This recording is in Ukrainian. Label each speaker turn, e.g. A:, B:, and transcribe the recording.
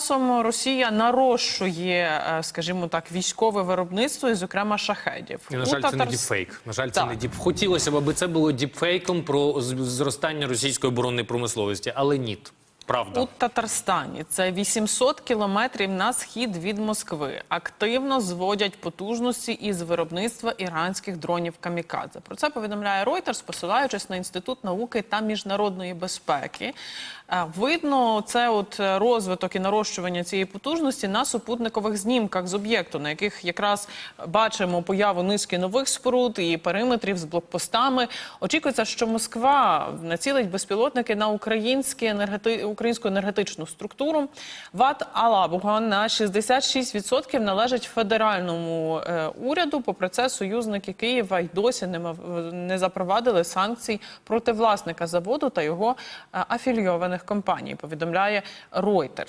A: часом Росія нарощує, е, скажімо так, військове виробництво, і, зокрема, шахедів.
B: І, на
A: жаль,
B: жаль, це не
A: Татарс-
B: діпфейк. На жаль, це
A: Так.
B: не діп. Хотілося б, аби це було діпфейком про зростання російської оборонної промисловості, але ні. Правда.
A: У Татарстані це 800 кілометрів на схід від Москви. Активно зводять потужності із виробництва іранських дронів камікадзе. Про це повідомляє Reuters, посилаючись на інститут науки та міжнародної безпеки. Е, Видно, це от е, розвиток і нарощування цієї потужності на супутникових знімках з об'єкту, на яких якраз бачимо появу низки нових споруд і периметрів з блокпостами. Очікується, що Москва націлить безпілотники на українські енергети... українську енергетичну структуру. ВАТ Алабуга на 66% належить федеральному е, уряду. Попри це, союзники Києва й досі не, запровадили санкцій проти власника заводу та його афільйованих афілійованих компаній. Повідомляє Reuters.